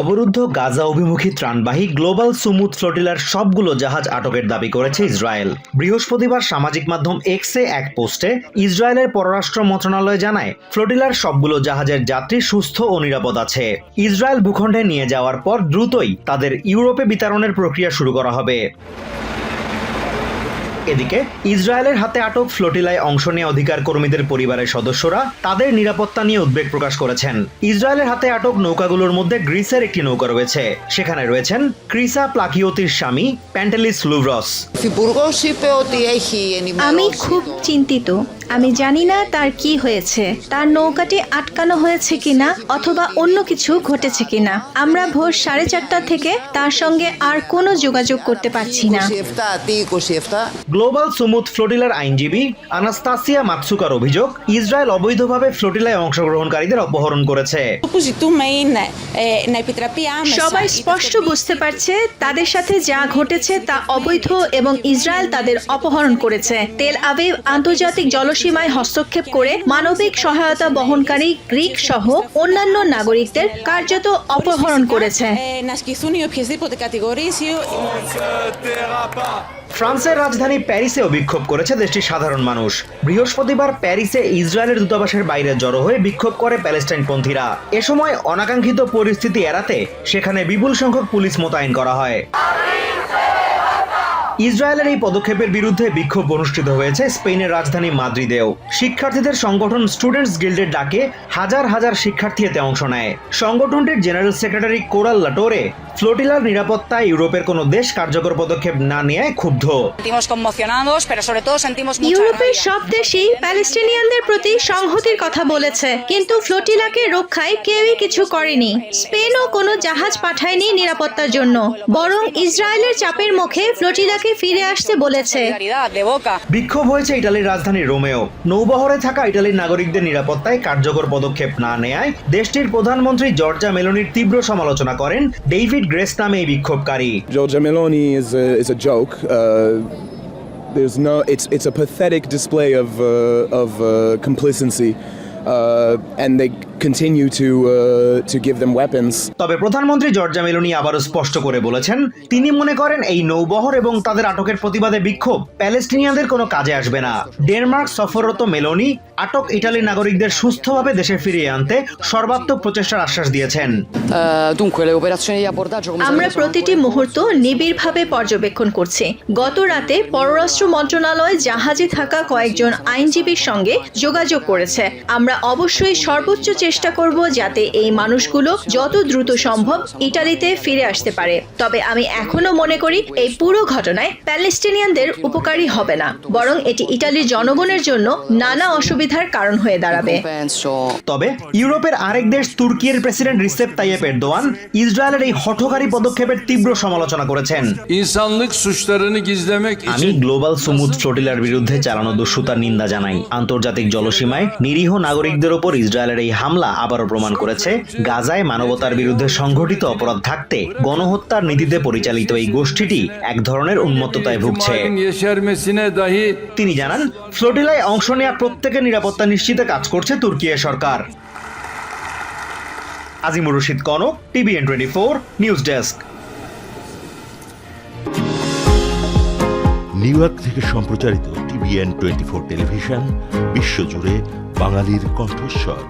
অবরুদ্ধ গাজা অভিমুখী ত্রাণবাহী global Sumud ফ্লোটিলার সবগুলো জাহাজ আটকের দাবি করেছে ইসরায়েল। বৃহস্পতিবার সামাজিক মাধ্যম এক্সে এক পোস্টে ইসরায়েলের পররাষ্ট্র মন্ত্রণালয় জানায়, ফ্লোটিলার সবগুলো জাহাজের যাত্রী সুস্থ ও নিরাপদ আছে। ইসরায়েল ভূখণ্ডে নিয়ে যাওয়ার পর দ্রুতই তাদের ইউরোপে বিতরণের প্রক্রিয়া শুরু করা হবে। এদিকে ইসরায়েলের হাতে আটক ফ্লোটিলায় অংশ নিয়ে অধিকার কর্মীদের পরিবারের সদস্যরা তাদের নিরাপত্তা নিয়ে উদ্বেগ প্রকাশ করেছেন। ইসরায়েলের হাতে আটক নৌকাগুলোর মধ্যে গ্রিসের একটি নৌকা রয়েছে। সেখানে রয়েছেন ক্রিসা প্লাকিওতির স্বামী প্যান্টেলিস লুভরস। আমি খুব চিন্তিত আমি জানি না তার কি হয়েছে। তার নৌকাটি আটকানো হয়েছে কিনা অথবা অন্য কিছু ঘটেছে কিনা। আমরা ভোর সাড়ে চারটা থেকে তার সঙ্গে আর কোনো যোগাযোগ করতে পারছি না। গ্লোবাল সুমুথ ফ্লোটিলার আইনজীবী আনাস্তাসিয়া মাতসুকার অভিযোগ ইসরায়েল অবৈধভাবে ফ্লোটিলায় অংশগ্রহণকারীদের অপহরণ করেছে। সবাই স্পষ্ট বুঝতে পারছে তাদের সাথে যা ঘটেছে তা অবৈধ এবং ইসরায়েল তাদের অপহরণ করেছে। তেল আবিব আন্তর্জাতিক জলস সীমায় হস্তক্ষেপ করে মানবিক সহায়তা বহনকারী গ্রিক সহ অন্যান্য নাগরিকদের কার্যত অপহরণ করেছে। ফ্রান্সের রাজধানী প্যারিসেও বিক্ষোভ করেছে দেশটির সাধারণ মানুষ। বৃহস্পতিবার প্যারিসে ইসরায়েলের দূতাবাসের বাইরে জড়ো হয়ে বিক্ষোভ করে প্যালেস্টাইনপন্থীরা এ সময় অনাকাঙ্ক্ষিত পরিস্থিতি এড়াতে সেখানে বিপুল সংখ্যক পুলিশ মোতায়েন করা হয়। ইসরায়েলের এই পদক্ষেপের বিরুদ্ধে বিক্ষোভ অনুষ্ঠিত হয়েছে স্পেনের রাজধানী মাদ্রিদেও। শিক্ষার্থীদের সংগঠন স্টুডেন্টস গিল্ডের ডাকে হাজার হাজার শিক্ষার্থী এতে অংশ নেয়। সংগঠনটির জেনারেল সেক্রেটারি কোরাল লাটোরে ফ্লোটিলার নিরাপত্তায় ইউরোপের কোনো দেশ কার্যকর পদক্ষেপ না নেয় ক্ষুব্ধ। ইউরোপের সব দেশই প্যালেস্টিনিয়ানদের প্রতি সংহতির কথা বলেছে কিন্তু ফ্লোটিলাকে রক্ষায় কেউই কিছু করেনি। স্পেনও কোনো জাহাজ পাঠায়নি নিরাপত্তার জন্য। বরং ইসরায়েলের চাপের মুখে ফ্লোটিলাকে ফিরে আসতে বলেছে বিক্ষোভ হয়েছে ইটালির রাজধানী রোমেও নৌবহরে থাকা ইটালির নাগরিকদের নিরাপত্তায় কার্যকর পদক্ষেপ না নেয়ায় দেশটির প্রধানমন্ত্রী জর্জা মেলোনির তীব্র সমালোচনা করেন ডেভিড গ্রেস নামে এই বিক্ষোভকারী Giorgia Meloni is a joke. Uh, there's no, it's, it's a pathetic display of, uh, of uh, complacency. Uh, and they continue to, uh, to give them weapons. তবে প্রধানমন্ত্রী Giorgia Meloni আবারও স্পষ্ট করে বলেছেন তিনি মনে করেন এই নৌবহর এবং তাদের আটকের প্রতিবাদে বিক্ষোভ প্যালেস্টিনিয়ানদের কোনো কাজে আসবে না। ডেনমার্ক সফররত মেলোনি আটক ইটালির নাগরিকদের সুস্থভাবে দেশে ফিরিয়ে আনতে সর্বাত্মক প্রচেষ্টার আশ্বাস দিয়েছেন। dunque, le operazioni di abbordaggio come আমরা প্রতিটি মুহূর্ত নিবিড়ভাবে পর্যবেক্ষণ করছি। গত রাতে পররাষ্ট্র মন্ত্রণালয় জাহাজে থাকা কয়েকজন আইনজীবীর সঙ্গে যোগাযোগ করেছে। আমরা অবশ্যই সর্বোচ্চ চেষ্টা করব যাতে এই মানুষগুলো যত দ্রুত সম্ভব ইটালিতে ফিরে আসতে পারে। তবে আমি এখনও মনে করি এই পুরো ঘটনায় প্যালেস্টিনিয়ানদের উপকারী হবে না বরং এটি ইটালির জনগণের জন্য নানা অসুবিধার কারণ হয়ে দাঁড়াবে। তবে ইউরোপের আরেক দেশ তুর্কির প্রেসিডেন্ট রিসেপ তাইয়েপ এরদোয়ান ইসরায়েলের এই হঠকারী পদক্ষেপের তীব্র সমালোচনা করেছেন। আমি গ্লোবাল সুমুদ ফ্লোটিলার বিরুদ্ধে চালানো দস্যুতার নিন্দা জানাই। আন্তর্জাতিক জলসীমায় নিরীহ নাগরিকদের ওপর ইসরায়েলের এই হামলা আবারও প্রমাণ করেছে, গাজায় মানবতার বিরুদ্ধে সংঘটিত অপরাধ থাকতে গণহত্যার নীতিতে পরিচালিত এই গোষ্ঠীটি এক ধরনের উন্মত্ততায় ভুগছে। তিনি জানান ফ্লোটিলায় অংশ নেওয়া প্রত্যেকের নিরাপত্তা নিশ্চিতে কাজ করছে তুর্কিয়া সরকার। Azimur Rashid Konok, TVN twenty four, news desk. New York থেকে সম্প্রচারিত টিভিএন টোয়েন্টি ফোর টেলিভিশন, বিশ্বজুড়ে বাঙালির কণ্ঠস্বর।